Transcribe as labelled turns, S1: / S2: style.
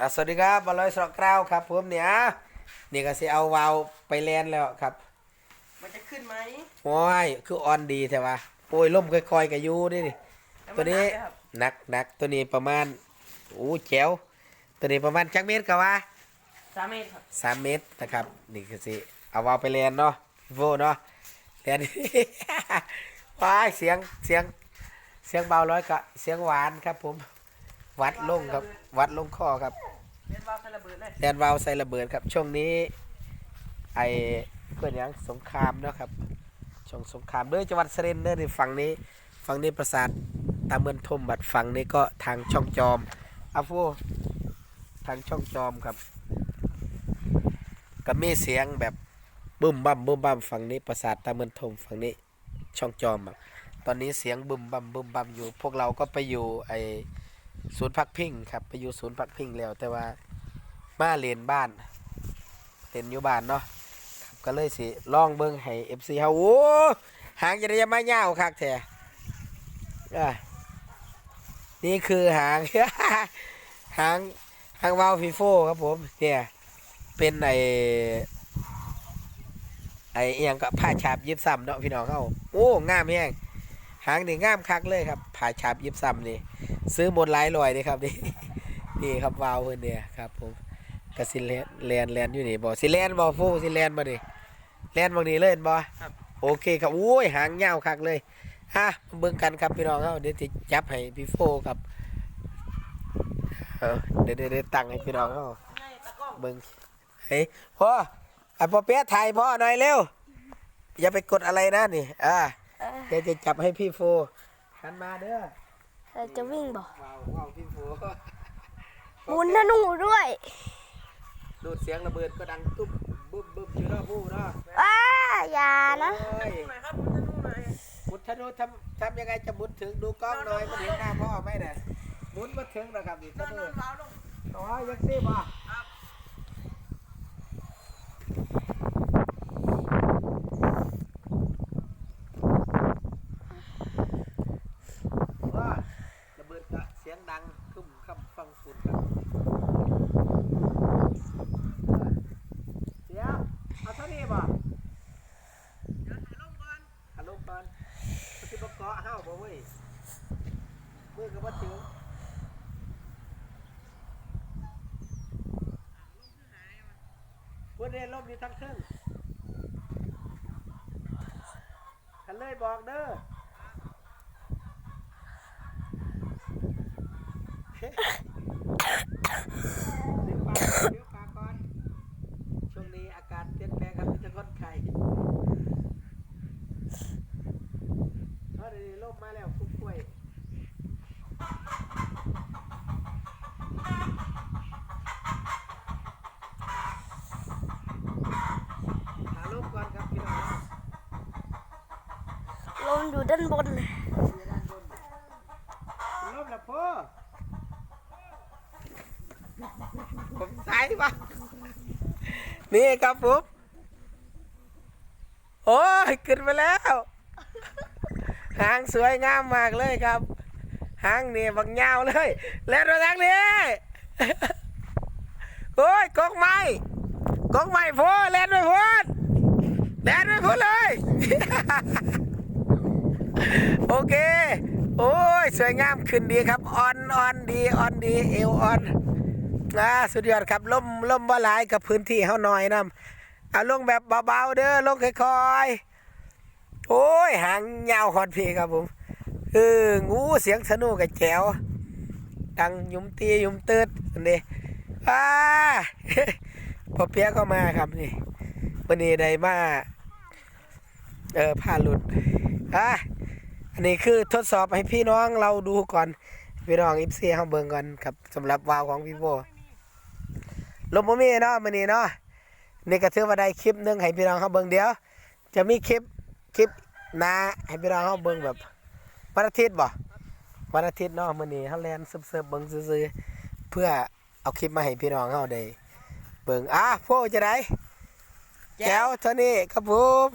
S1: อะสวัสดีครับบอลลอยสระกราวครับผมเนี่ยนี่ก็สิเอาวาล์วไปแลนแล้วครับ
S2: มันจะขึ้นไหม
S1: โอ้ยคือออนดีแต่ว่าโอ้ยล่มค่อยๆกับยูนี่นี่
S2: แล้
S1: ตัวนี้
S2: มัหกไหมครับ
S1: หนักหนักตัวนี้ประมาณโอ้แจ๋วตัวนี้ประมาณจักเมตรกับว่า
S2: สามเมตรครับ
S1: สามเมตรนะครับนี่คือสิเอาวาล์วไปแลนเนาะโวเนาะแลน ว้ายเสียงเสียงเสียงเบาร้อยกับเสียงหวานครับผม วัดลงครับ วัดลงคอครับ
S2: เล่นวาล์วใส่ระเบิดเลย
S1: แดนวาลใส่ระเบิดครับ ช่วงนี้ ไอเพื่อนหยังสงครามเนาะครับช่วงสงครามเด้วยจังหวัดสระบุรีเด้อในฝั่งนี้ฝั่งนี้ปราสาทตาเมือนทมบัดฝั่งนี้ก็ทางช่องจอมอาฟูทางช่องจอมครับก็มีเสียงแบบบึ้มบั่มบึ้มบั่มฝั่งนี้ปราสาทตาเมือนทมฝั่งนี้ช่องจอมอะตอนนี้เสียงบึ้มบั่มบึ้มบั่มอยู่ พวกเราก็ไปอยู่ไอ ศูนย์พักพิงครับไปอยู่ศูนย์พักพิงแล้ว แต่ว่ามาเรียนบ้านเรียนอยู่บ้านเนาะก็เลยสิลองเบิ่งให้ FC เฮาโอ้หางจะได้มาเหี่ยวคักแท้อะนี่คือหาง หางหางวาวฟีโฟครับผม เนี่ย เป็นไอไอเอียงกับผ้าฉาบยิบซ้ำเนาะพี่น้องเฮาโอ้งามแฮง หางนี่งามคักเลยครับผ้าฉาบยิบซ้ำนี่ซื้อหมดหลายร้อยเลยครับนี่นี่ครับวาวเพิ่นเนี่ยครับผมกสิแลนแลนแลนอยู่นี่บ่สิแลนบ่ฟูสิแลนบ่นี่แลนบางนี้เลยเห็นบ่
S2: ครับ
S1: โอเคครับโอ้ยหางยาวคักเลยฮะมาเบิ่งกันครับพี่น้องเฮาเดี๋ยวสิจับให้พี่โฟครับเออเดี๋ยวเดี๋ยวเดี๋ยวตั้งให้พี่น้องเฮา
S2: ง่ายตะกล้อง
S1: เบิ่งเฮ้ยพ่ออะพ่อเปี๊ยะถ่ายพ่อหน่อยเร็วอย่าไปกดอะไรนะนี่อ่า
S3: เออ
S1: เดี๋ยวจะจับให้พี่โฟหันมาเด้อ
S3: เราจะวิ่งบ่
S1: ว้าวว้าวพี่โฟ
S3: หมุนนะหนูด้วย
S1: ดูดเสียงระเบิดก็ดังตุ้มบึ้มบึ้มอยู่เนาะผู้เนาะ
S3: อ้าอย่านะ
S1: โอ้ย
S2: ดูหน่อยครับมันจะดูหน่อย
S1: มุดธนูทำทำยังไงจะหมุนถึงดูกล้องหน่อยมันเห็นหน้าพ่อไหมเนี่ยหมุนมาถึงนะครับนี่ธ
S2: นอน
S1: นู
S2: นอนวาล์วลง
S1: น้อยยังซี่บ่
S2: ครับ
S1: ว่าระเบิดก็เสียง ดังคึมคำฟังฝุ่นครับเดี๋ยวเอาเท่านี้บ่
S2: เดี๋ยวถ่ายลงก่อน
S1: อารมณ์ก่อนมันสิบ่เกาะเฮาบ่เว้ยมือก็บ่ถึงวันนี้ลมนี่ทั้งครึ่งกันเลยบอกเด้อ เดี๋ยวปากก่อนเดี๋ยวปากก่อน ช่วงนี้อาการเปลี่ยนแปลงครับมีแต่คนไข้เออเดี๋ยวนี้ลมมาแล้วผู้ป่วยหาลมก่อนครับพี่น้อง
S3: ลมอยู่ด้านบน
S1: ลมแล้วพ่อ ผมใส่ปะนี่ครับผมโอ้ยขึ้นไปแล้ว หางสวยงามมากเลยครับ หางนี่บักยาวเลย แล้วดูทางนี้โอ้ยกกไม้กกไม้พ่อเล่นไปพ่นเล่นไปพ่นเลย โอเค โอ้ย สวยงามขึ้นดีครับ ออนออนดี ออนดี เอวออน อ่าสุดยอดครับล่มล่มบ่หลายกับพื้นที่เฮาหน่อยนํเอาลงแบบเบาๆเด้อลงค่อยๆโอ้ยหางยาวฮอดพี่ครับผมเอองูเสียงสนุกกับแจวดังยุมตียุมตืดอันนี้อ้าพอเปียก็มาครับนี่วันนี้ได้มาเออผ้าหลุดอะอันนี้คือทดสอบให้พี่น้องเราดูก่อน พี่น้องอิฟซีเฮาเบิ่งก่อนครับสำหรับวาวของพี่โบ ลมบ่มีเนาะมื้อนี้เนาะนี่ก็ถือว่าได้คลิปหนึงให้พี่น้องเฮาเบิ่งเดี๋ยว จะมีคลิปคลิปหน้าให้พี่น้องเฮาเบิ่งแบบวันอาทิตย์บ่วันอาทิตย์เนาะมื้อนี้เฮาแล่นซึบๆเบิ่งซื่อๆเพื่อเอาคลิปมาให้พี่น้องเฮาได้เบิ่งอะโฟจะได้แก้วเท่านี้ครับผม